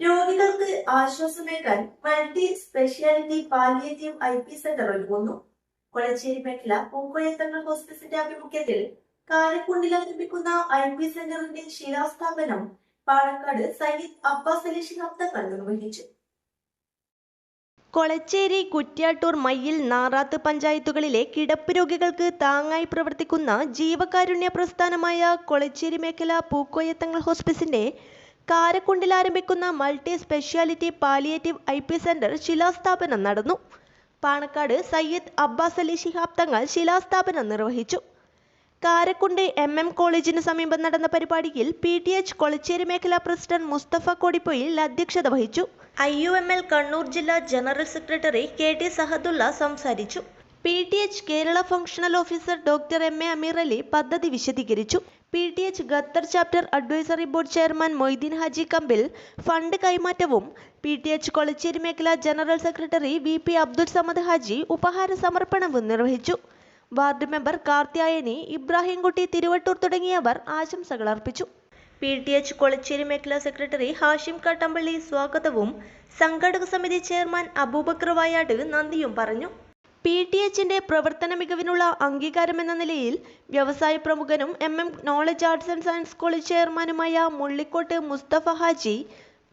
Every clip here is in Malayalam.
രോഗികൾക്ക് ആശ്വാസമേകാൻ multi speciality palliative I P centre ഒരുങ്ങുന്നു കൊളച്ചേരി മേഖല പൂക്കോയത്തങ്ങൾ ഹോസ്പിറ്റലിന്റെ ആഭിമുഖ്യത്തിൽ കാരക്കുണ്ടിൽ ആരംഭിക്കുന്ന ഐ പി സെന്ററിന്റെ ശിലാസ്ഥാപനം പാലക്കാട് സയ്യിദ് അബ്ബാസ് അലി ശിഹാബ് നിർവഹിച്ചു. കൊളച്ചേരി കുറ്റ്യാട്ടൂർ മയ്യിൽ നാറാത്ത് പഞ്ചായത്തുകളിലെ കിടപ്പ് രോഗികൾക്ക് താങ്ങായി പ്രവർത്തിക്കുന്ന ജീവകാരുണ്യ പ്രസ്ഥാനമായ കൊളച്ചേരി മേഖല പൂക്കോയത്തങ്ങൾ ഹോസ്പിസിന്റെ കാരക്കുണ്ടിൽ ആരംഭിക്കുന്ന multi speciality palliative I P centre ശിലാസ്ഥാപനം നടന്നു. പാണക്കാട് സയ്യിദ് അബ്ബാസ് അലി ശിഹാബ് തങ്ങൾ ശിലാസ്ഥാപനം നിർവഹിച്ചു. കാരക്കുണ്ട് എം എം കോളേജിന് സമീപം നടന്ന പരിപാടിയിൽ പി ടി എച്ച് കൊളച്ചേരി മേഖലാ പ്രസിഡന്റ് മുസ്തഫ കോടിപ്പൊയിൽ അധ്യക്ഷത വഹിച്ചു. I U M L Kannur ജില്ലാ general secretary K T Sahadulla സംസാരിച്ചു. P T H Kerala functional officer doctor M A Ameer Ali പദ്ധതി വിശദീകരിച്ചു. P T H Qatar chapter advisory board chairman Moideen Haji Kambil fund കൈമാറ്റവും. പി ടി എച്ച് കൊളച്ചേരി മേഖലാ general secretary V P Abdul Samad Haji ഉപഹാര സമർപ്പണവും നിർവഹിച്ചു. വാർഡ് മെമ്പർ കാർത്തിയായനി ഇബ്രാഹിംകുട്ടി തിരുവട്ടൂർ തുടങ്ങിയവർ ആശംസകൾ അർപ്പിച്ചു. പി ടി എച്ച് കൊളച്ചേരി മേഖലാ സെക്രട്ടറി ഹാഷിം കാട്ടമ്പള്ളി സ്വാഗതവും സംഘാടക സമിതി ചെയർമാൻ അബൂബക്കർ വായാട് നന്ദിയും പറഞ്ഞു. പി ടി എച്ചിന്റെ പ്രവർത്തന മികവിനുള്ള അംഗീകാരം എന്ന നിലയിൽ വ്യവസായ പ്രമുഖനും M M knowledge arts and science college ചെയർമാനുമായ മുള്ളിക്കോട്ട് മുസ്തഫ ഹാജി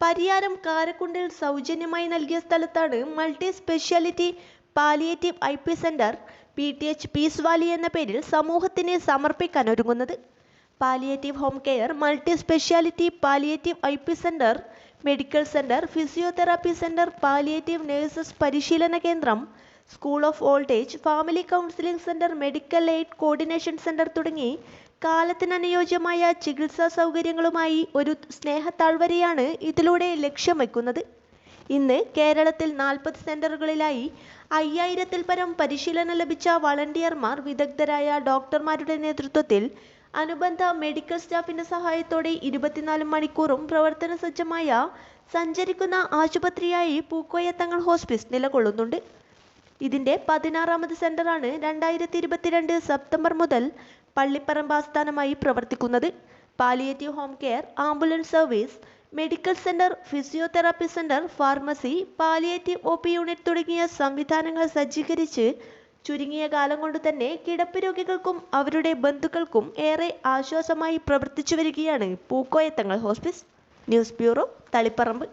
പരിയാരം കാരക്കുണ്ടിൽ സൗജന്യമായി നൽകിയ സ്ഥലത്താണ് multi speciality palliative I P centre P T H peace valley എന്ന പേരിൽ സമൂഹത്തിന് സമർപ്പിക്കാൻ ഒരുങ്ങുന്നത്. Palliative home care multi speciality palliative I P centre medical centre physiotherapy centre palliative nurses പരിശീലന കേന്ദ്രം school of old family counselling centre medical aid coordination centre തുടങ്ങി കാലത്തിനനുയോജ്യമായ ചികിത്സാ സൗകര്യങ്ങളുമായി ഒരു സ്നേഹത്താഴ്വരയാണ് ഇതിലൂടെ ലക്ഷ്യം വയ്ക്കുന്നത്. ഇന്ന് കേരളത്തിൽ നാൽപ്പത് സെന്ററുകളിലായി അയ്യായിരത്തിൽ പരം പരിശീലനം ലഭിച്ച വളണ്ടിയർമാർ വിദഗ്ധരായ ഡോക്ടർമാരുടെ നേതൃത്വത്തിൽ അനുബന്ധ മെഡിക്കൽ സ്റ്റാഫിന്റെ സഹായത്തോടെ ഇരുപത്തിനാല് മണിക്കൂറും പ്രവർത്തന സജ്ജമായ സഞ്ചരിക്കുന്ന ആശുപത്രിയായി പൂക്കോയത്തങ്ങൾ ഹോസ്പിസ് നിലകൊള്ളുന്നുണ്ട്. ഇതിന്റെ പതിനാറാമത് സെന്ററാണ് രണ്ടായിരത്തി ഇരുപത്തിരണ്ട് സെപ്റ്റംബർ മുതൽ പള്ളിപ്പറമ്പ് ആസ്ഥാനമായി പ്രവർത്തിക്കുന്നത്. Palliative home care ambulance service medical centre physiotherapy centre pharmacy palliative O P unit തുടങ്ങിയ സംവിധാനങ്ങൾ സജ്ജീകരിച്ച് ചുരുങ്ങിയ കാലം കൊണ്ട് തന്നെ കിടപ്പ് രോഗികൾക്കും അവരുടെ ബന്ധുക്കൾക്കും ഏറെ ആശ്വാസമായി പ്രവർത്തിച്ചു വരികയാണ് Pookkoya Thangal hospice. News bureau Taliparamba.